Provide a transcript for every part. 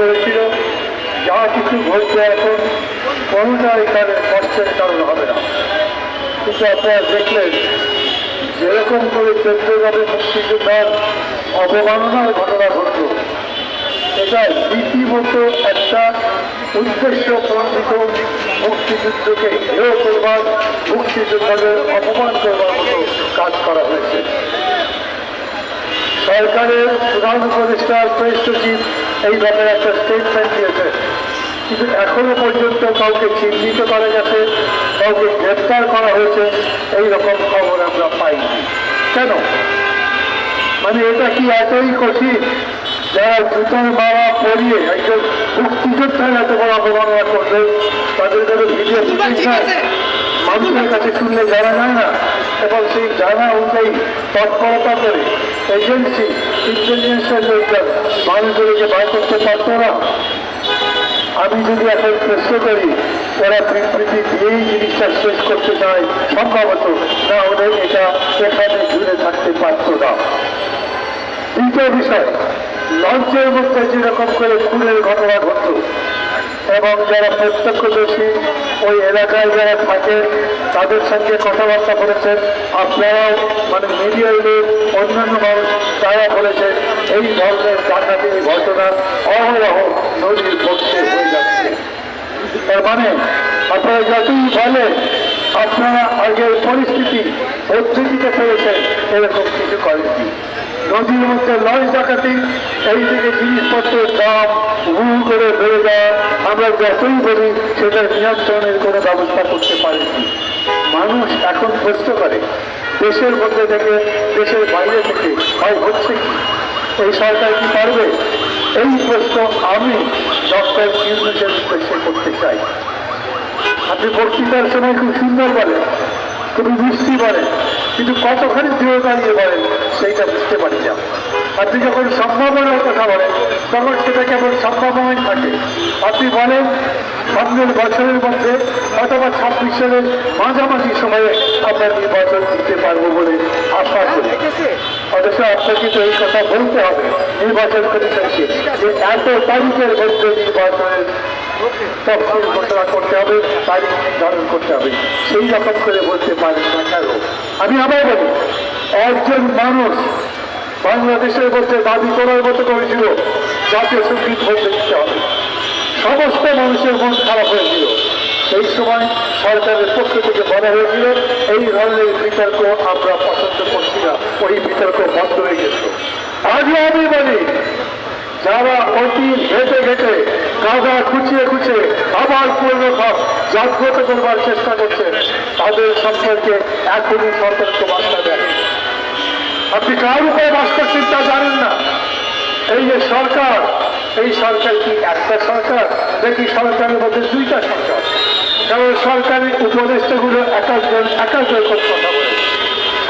করেছিল। যা কিছু ঘটছে এখন, কোনোটা এখানে কষ্টের কারণ হবে না। কিন্তু আপনারা দেখলেন, যেরকম করে চন্দ্রভাবে মুক্তিযোদ্ধার অবমাননার ঘটনা ঘটল, এটা রীতিমতো একটা উদ্দেশ্য প্রণোদিত মুক্তিযুদ্ধকে হেয় করবার, মুক্তিযোদ্ধাদের অপমান করবার মতো কাজ করা হয়েছে। সরকারের প্রধান উপদেষ্টা প্রেস সচিব এই ব্যাপারে একটা স্টেটমেন্ট দিয়েছে কিন্তু এখনও পর্যন্ত কাউকে চিহ্নিত করা গেছে, কাউকে গ্রেপ্তার করা হয়েছে, এই রকম খবর আমরা পাইনি। কেন? মানে এটা কি এতই কঠিন? যারা জুতোর মারা পরিয়ে একজন মুক্তিযোদ্ধার এত বড় অবমাননা করবে, তাদের কাছে ভিডিও মানুষের কাছে শুনলে জানা যায় না। এবং সেই জানা অনুযায়ী তৎপরতা করে এজেন্সি ইন্টেলিজেন্সের লোকজন মানুষগুলোকে বার করতে পারতো না। আমি যদি এখন প্রশ্ন করি, ওরা বিবৃতি দিয়েই জিনিসটা শেষ করতে চায় সম্ভবত, না ওদের এটা এখানে জুড়ে থাকতে পারতো না। দ্বিতীয় বিষয়, লঞ্চের মধ্যে যেরকম করে খুনের ঘটনা ঘটল এবং যারা প্রত্যক্ষদর্শী ওই এলাকায় যারা থাকে, তাদের সঙ্গে কথাবার্তা বলেছেন। আপনারাও মানে মিডিয়ার লোক অন্যান্য মানুষ তারা বলেছেন, এই ধরনের ডাকাতি ঘটনা অহরহ নদীর পক্ষে হয়ে যাচ্ছে। তার মানে আপনারা যতই বলেন আপনারা আগের পরিস্থিতি উদ্ধৃতিতে পেরেছেন এরকম কিছু করেননি। নদীর মধ্যে লঞ্চ ডাকাতি, এই থেকে জিনিসপত্রের দাম হু করে বেড়ে যাওয়া আমরা যতই বলি, সেটা নিয়ন্ত্রণের কোনো ব্যবস্থা করতে পারিনি মানুষ এখন প্রশ্ন করে। দেশের মধ্যে থেকে, দেশের বাইরে থেকে, হয় হচ্ছে কি? এই সরকার কি পারবে? এই প্রশ্ন আমি ডক্টর ইউনুসের উদ্দেশ্যে করতে চাই। আপনি বক্তৃতার সময় খুব সুন্দর বলেন খুবই মিষ্টি বলেন কিন্তু কতখানি দৃঢ়তা নিয়ে বলেন সেইটা বুঝতে পারি না। আপনি যখন সম্ভাবনার কথা বলেন তখন সেটা কেবল সম্ভাবনাই থাকে। আপনি বলেন সামনের বছরের মধ্যে অথবা ছাব্বিশ সালের মাঝামাঝি সময়ে আমরা নির্বাচন দিতে পারব বলে আশা করি। অথচ আপনাকে তো এই কথা বলতে হবে নির্বাচন কমিশনকে যে এত তারিখের মধ্যে নির্বাচনের তফসিল ঘোষণা করতে হবে তারিখ নির্ধারণ করতে হবে। সেই রকম করে বলতে পারেন না কেন আমি আবার বলি, একজন মানুষ বাংলাদেশের মধ্যে দাবি করার মতো করেছিল জাতীয় সংগীত বলতে দিতে হবে। সমস্ত মানুষের মন খারাপ হয়েছিল সেই সময় সরকারের পক্ষ থেকে বলা হয়েছিল, এই ধরনের বিতর্ক আমরা পছন্দ করছি না, ওই বিতর্ক বন্ধ হয়ে গেছে। আজও আমি বলি যারা অতি ঘেটে ঘেটে কাদা খুঁচিয়ে খুঁচিয়ে আবার পূর্ণ জাগ্রত করবার চেষ্টা করছে, তাদের সম্পর্কে এখনই সতর্ক বার্তা দেয় আপনি কার উপরে বাস করছেন তা জানেন না। এই যে সরকার, এই সরকার কি একটা সরকার, নাকি সরকারের মধ্যে দুইটা সরকার? কারণ সরকারি উপদেষ্টাগুলো এক একজন এক একজন কথা বলে।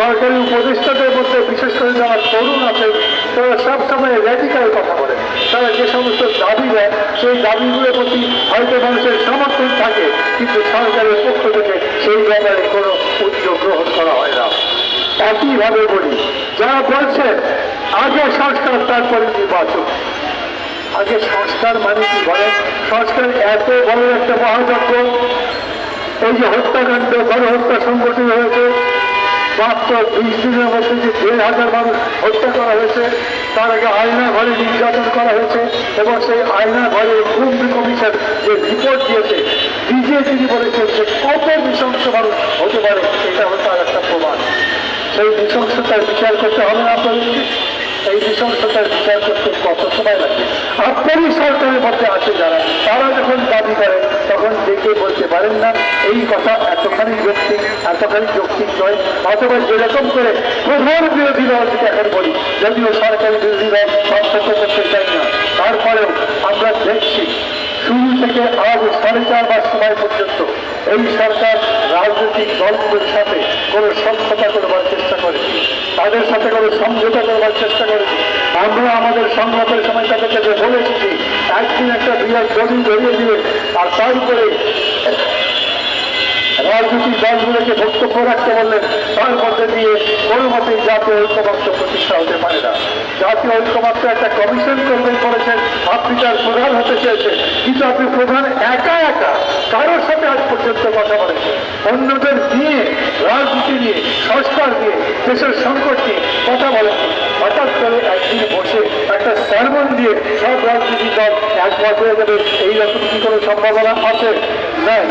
সরকারি উপদেষ্টাদের মধ্যে বিশেষ করে যারা তরুণ আছে তারা সবসময় র্যাডিক্যাল কথা বলে। তারা যে সমস্ত দাবি দেয়, সেই দাবিগুলোর প্রতি হয়তো মানুষের সমর্থন থাকে, কিন্তু সরকারের পক্ষ থেকে সেই ব্যাপারে কোনো উদ্যোগ গ্রহণ করা হয় না। একইভাবে বলি, যারা বলছেন, আগে সংস্কার তারপরে নির্বাচন। আগে সংস্কার মানে কি বলেন? সংস্কার এত বড় একটা মহাযজ্ঞ, এই যে হত্যাকাণ্ড, গণহত্যা সংগঠিত হয়েছে মাত্র বিশ দিনের মধ্যে যে দেড় হাজার মানুষ হত্যা করা হয়েছে, তার আগে আয়না ঘরে নির্যাতন করা হয়েছে এবং সেই আয়না ঘরে কুম্ভ কমিশন যে রিপোর্ট দিয়েছে নিজে তিনি বলেছেন যে কত নৃশংস মানুষ হতে পারে সেটা হচ্ছে আর একটা প্রমাণ। সেই নৃশংসতার বিচার করতে হবে না আপনাদেরকে। এই নৃশংসতার বিচার করতে কত সময় লাগবে আপনারই সরকারের মধ্যে আছে যারা, তারা যখন দাবি করে, তখন দেখে বলতে পারেন না, এই কথা এতখানি যৌক্তিক এতখানি যৌক্তিক নয়। অথবা যেরকম করে প্রধান বিরোধী দল এখন বলি, যদিও সরকারি বিরোধী দল মন্তব্য করতে চাই না, তারপরেও আমরা দেখছি, শুরু থেকে আজ সাড়ে চার মাস সময় পর্যন্ত এই সরকার রাজনৈতিক দলগুলোর সাথে কোনো সমঝোতা করবার চেষ্টা করেনি তাদের সাথে করে সমঝোতা করবার চেষ্টা করেছি আমরা আমাদের সংলাপের সময় তাদেরকে যে বলে এসেছি একদিন একটা বিরাট দলিল ধরিয়ে দিয়ে আর তার উপরে রাজনৈতিক দলগুলোকে বক্তব্য রাখতে বললেন তার মধ্যে দিয়ে কোনো মতেই জাতীয় ঐক্যমাত্র প্রতিষ্ঠা হতে পারে না। জাতীয় ঐক্যমাত্র একটা কমিশন করবেন বলেছেন আপনি তার প্রধান হতে চেয়েছেন কিন্তু আপনি প্রধান একা একা কারোর সাথে আজ পর্যন্ত কথা বলেছেন অন্যদের নিয়ে, রাজনীতি নিয়ে, সংস্কার নিয়ে, দেশের সংকট নিয়ে কথা বলেন হঠাৎ করে একদিন বসে একটা স্যারমন দিয়ে সব রাজনীতি দল একমত হয়ে যাবে। এইরকম কি কোনো সম্ভাবনা আছে? নাই।